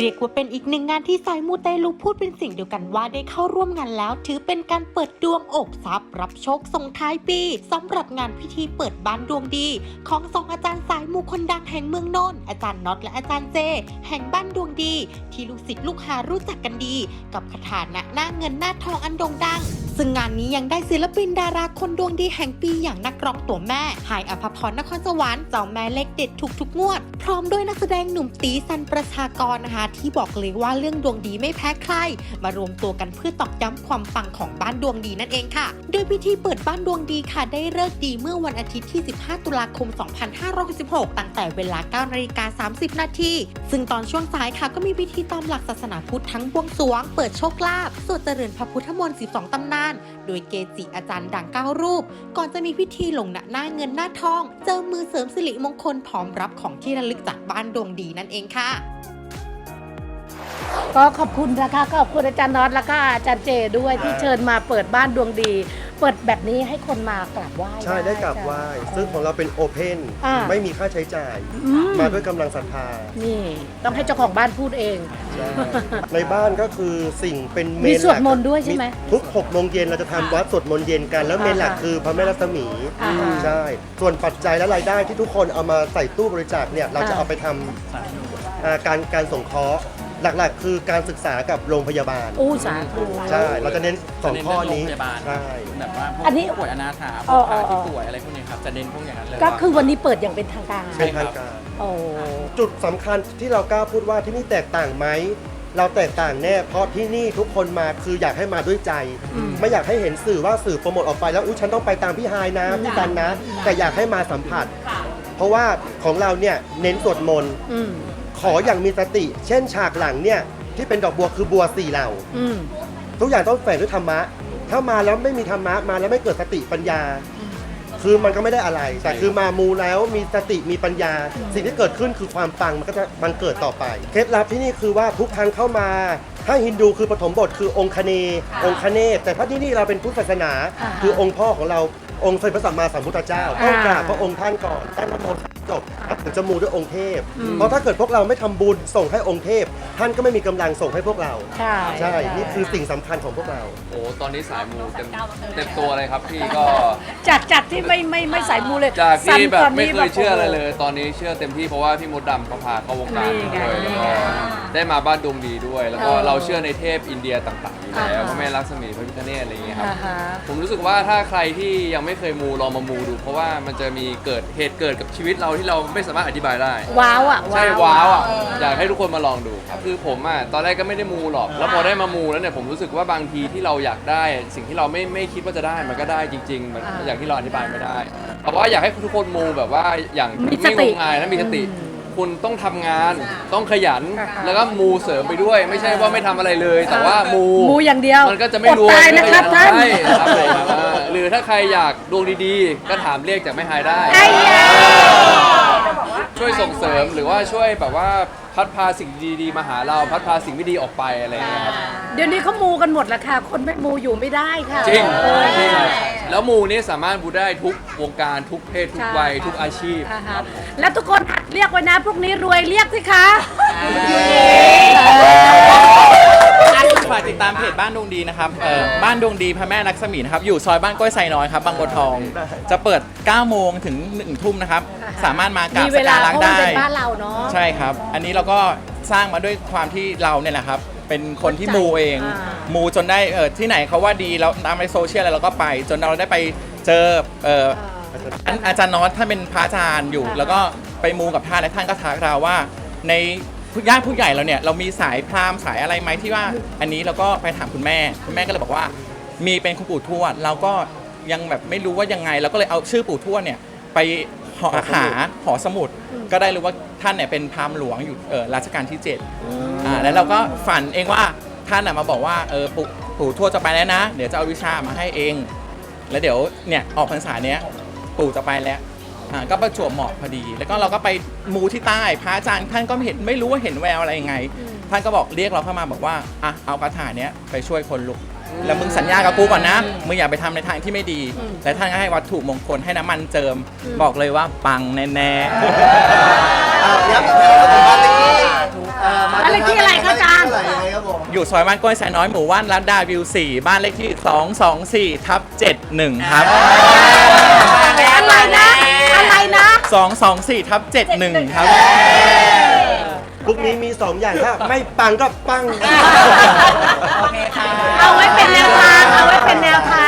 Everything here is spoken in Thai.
เรียกว่าเป็นอีกหนึ่งงานที่สายมูเตลูพูดเป็นสิ่งเดียวกันว่าได้เข้าร่วมงานแล้ว ถือเป็นการเปิดดวงอกทรัพย์รับโชคส่งท้ายปีสำหรับงานพิธีเปิดบ้านดวงดี ของสองอาจารย์สายมูคนดังแห่งเมืองนนท์อาจารย์น็อตและอาจารย์เจ แห่งบ้านดวงดี ที่ลูกศิษย์ลูกหารู้จักกันดี กับคาถานะหน้าเงินหน้าทองอันโด่งดัง ซึ่งงานนี้ยังได้ศิลปินดาราคนดวงดีแห่งปีอย่างนักร้องตัวแม่หายอภพรนครสวรรค์เจ้าแม่เลขเด็ดทุกทุกงวด พร้อมด้วยนักแสดงหนุ่มตีสันประชากรนะคะ ที่บอกเลยว่าเรื่องดวงดีไม่แพ้ใคร มารวมตัวกันเพื่อตอกย้ำความปังของบ้านดวงดีนั่นเองค่ะ โดยพิธีเปิดบ้านดวงดีค่ะ ได้เลิกดีเมื่อวันอาทิตย์ที่ 15 ตุลาคม 2566 ตั้งแต่เวลา9นาฬิกา30 นาทีซึ่งตอนช่วงสายค่ะก็มีพิธีตามหลักศาสนาพุทธทั้งบวงสรวง เปิดโชคลาภสวดเจริญพระพุทธมนต์12ตำนานโดยเกจิอาจารย์ดังเก้ารูป ก่อนจะมีพิธีลงหน้าหน้าเงินหน้าทอง เจอมือเสริมสิริมงคลพร้อมรับของที่ระลึกจากบ้านดวงดีนั่นเองค่ะก็ขอบคุณนะคะขอบคุณอาจารย์น็อตแล้วก็อาจารย์เจด้วยที่เชิญมาเปิดบ้านดวงดี เปิดแบบนี้ให้คนมากราบไหว้ใช่ได้กราบไหว้ซึ่งของเราเป็นโอเพนอ่า ไม่มีค่าใช้จ่าย อืมมาด้วยกำลังศรัทธานี่ต้องให้เจ้าของบ้านพูดเอง ใช่ในบ้านก็คือสิ่งเป็นเมนมีหลักสวดมนต์ด้วยใช่ไหมทุก6โมงเย็นเราจะทำวัดสวดมนต์เย็นกัน แล้วเมนหลักอ่าฮะคือพระแม่รัศมีอ่าฮะใช่ ส่วนปัจจัยและรายได้ที่ทุกคนเอามาใส่ตู้บริจาคเนี่ยเราจะอ่า เอาไปทำอ่าการการสงเคราะห์ หลักๆ คือการศึกษากับโรงพยาบาล อู้สาธุ ใช่ เราจะเน้นสองข้อนี้เน้นเรื่องโรงพยาบาลใช่ แบบว่าพวกอันนี้ผู้ป่วยอนาถาพอ๋วอกอ๋อ ที่ป่วยอะไรพวกนี้ครับจะเน้นพวกอย่างนั้นเลยก็ว่าคือวันนี้เปิดอย่างเป็นทางการ เป็นทางการ โอ้ จุดสำคัญที่เรากล้าพูดว่าที่นี่แตกต่างไหม เราแตกต่างแน่ เพราะที่นี่ทุกคนมาคืออยากให้มาด้วยใจไม่อยากให้เห็นสื่อว่าสื่อโปรโมทออกไปแล้วอุ้ยฉันต้องไปตามพี่ไฮายนะพี่กันนะ แต่อยากให้มาสัมผัส เพราะว่าของเราเนี่ยเน้นสวดมนต์ อืม ขออย่างมีสติ เช่นฉากหลังเนี่ยที่เป็นดอกบัวคือบัวสี่เหล่า อืม ทุกอย่างต้องแฝงด้วยธรรมะ ถ้ามาแล้วไม่มีธรรมะมาแล้วไม่เกิดสติปัญญา คือมันก็ไม่ได้อะไร แต่คือมามูแล้วมีสติมีปัญญา สิ่งที่เกิดขึ้นคือความปังมันก็จะบังเกิดต่อไป เคล็ดลับที่นี่คือว่าทุกครั้งเข้ามา ถ้าฮินดูคือปฐมบทคือองค์คเนย์องค์คเนศแต่ถ้าที่นี่เราเป็นพุทธศาสนาอ่าฮะคือองค์พ่อของเราองค์สมเด็จพระสัมมาสัมพุทธเจ้าต้องอ่ากราบพระองค์ท่านก่อนตั้งนโม จบถึงจะมูด้วยองค์เทพอืมเพราะถ้าเกิดพวกเราไม่ทำบุญส่งให้องค์เทพ ท่านก็ไม่มีกำลังส่งให้พวกเรา ใช่ ใช่นี่คือสิ่งสำคัญของพวกเรา โอ้ตอนนี้สายมูเต็มเต็มตัวเลยครับพี่ก็ จากจากที่ไม่ไม่ไม่ใส่มูเลยจากที่แบบสั่นตอนไม่นี้เคยเชื่ออะไรโโหเลย ตอนนี้เชื่อเต็มที่เพราะว่าพี่มดดำเขาพาเข้าวงการนี่ไงด้วยนี่แล้วไงก็ได้มาบ้านดวงดีด้วย แล้วก็เออเราเชื่อในเทพอินเดียต่างๆอยู่แล้วอ่าฮะพระแม่ลักษมีพระพิฆเนศอะไรอย่างเงี้ยครับอ่าฮะผมรู้สึกว่าถ้าใครที่ยังไม่เคยมูลองมามูดู เพราะว่ามันจะมีเกิดเหตุเกิดกับชีวิตเราที่เราไม่สามารถอธิบายได้ ว้าวอะใช่ว้าวอะอยากให้ทุกคนมาลองดูครับคือผมอะตอนแรกก็ไม่ได้มูหรอกแล้วพอได้มามูแล้วเนี่ยผมรู้สึกว่าบางทีที่เราอยากได้ สิ่งที่เราไม่ไม่คิดว่าจะได้มันก็ได้จริงๆมันอ่าอย่างที่เราอธิบายไม่ได้แต่ว่าอยากให้ทุกคนมูแบบว่าอย่างมีสไม่ติงมงายและมีสติอืม คุณต้องทำงาน ต้องขยันอ่าฮะแล้วก็มูเสริมไปด้วย ไม่ใช่ว่าไม่ทำอะไรเลย แต่ว่ามูมูอย่างเดียวมันก็จะไม่รวอดยตายนะครับท่าน ใช่ครับผมอ่าหรือถ้าใครอยากดวงดีๆ ก็ถามเรียกจากแม่ฮายได้ ไอ้ยา ช่วยส่งเสริมหรือว่าช่วยแบบว่าพัดพาสิ่งดีๆมาหาเราพัดพาสิ่งไม่ดีออกไปอะไรอย่างเงี้ยครับ เดี๋ยวนี้เขามูกันหมดแล้วค่ะ คนไม่มูอยู่ไม่ได้ค่ะจริงเออจริง แล้วมูนี่สามารถบูได้ทุกวงการทุกเพศทุกใช่วัยทุกอาชีพ อ่าฮะแล้วทุกคนเรียกไว้นะพวกนี้รวยเรียกสิคะ ฝากติดตามเพจบ้านดวงดีนะครับเอ่อบ้านดวงดีพระแม่ลักษมีนะครับ อยู่ซอยบ้านกล้วยไซน้อยครับ บางบัวทอง จะเปิด 9 โมงถึง 1 ทุ่มนะครับสามารถมากราบมีสเวลาการะเพราะมันได้ เป็นบ้านเราเนาะ ใช่ครับ อันนี้เราก็สร้างมาด้วยความที่เราเนี่ยแหละครับ เป็นคนที่มูเอง อ่ามูจนได้เออที่ไหนเขาว่าดีเราตามในโซเชียลอะไรเราก็ไป จนเราได้ไปเจอเอออันอาจารย์น็อตท่านเป็นพระอาจารย์อยู่ อ่าฮะแล้วก็ไปมูกับท่านและท่านก็ทักเราว่าในผู้ญาติผู้ใหญ่เราเนี่ยเรามีสายพราหมณ์สายอะไรไหมที่ว่า อันนี้เราก็ไปถามคุณแม่ คุณแม่ก็เลยบอกว่า มีเป็นคุณปู่ทวดเราก็ยังแบบไม่รู้ว่ายังไงเราก็เลยเอาชื่อปู่ทวดเนี่ยไป หาหาหอสมุดก็ได้รู้ว่าท่านเนี่ยเป็นพราหมณ์หลวงอยู่เออรัชกาลที่เจ็ดอ่าแล้วเราก็ฝันเองว่าท่านน่ะมาบอกว่าเออปู่ปู่ทวดจะไปแล้วนะ เดี๋ยวจะเอาวิชามาให้เอง แล้วเดี๋ยวเนี่ยออกพรรษาเนี้ยปู่จะไปแล้ว อ่าก็ประจวบเหมาะพอดี แล้วก็เราก็ไปมูที่ใต้พระอาจารย์ท่านก็ไม่เห็นไม่รู้ว่าเห็นแววอะไรยังไง ท่านก็บอกเรียกเราเข้ามาบอกว่าอะเอาคาถาเนี้ยไปช่วยคนลุก แล้วมึงสัญญากับกูก่อนนะมึงอย่าไปทำในทางที่ไม่ดีและท่านก็ให้วัตถุมงคลให้น้ำมันเจิม บอกเลยว่าปังแน่ๆอะไรที่ อยู่ซอยบ้านกล้วยสายน้อยหมู่บ้านรัดดาวิว 4 บ้านเลขที่ 224ทับ71 ครับ อะไรนะ อะไรนะ 224ทับ71 ครับพวกนี้มีสองอย่างถ้าไม่ปังก็ปังเอาไว้เป็นแนวทาง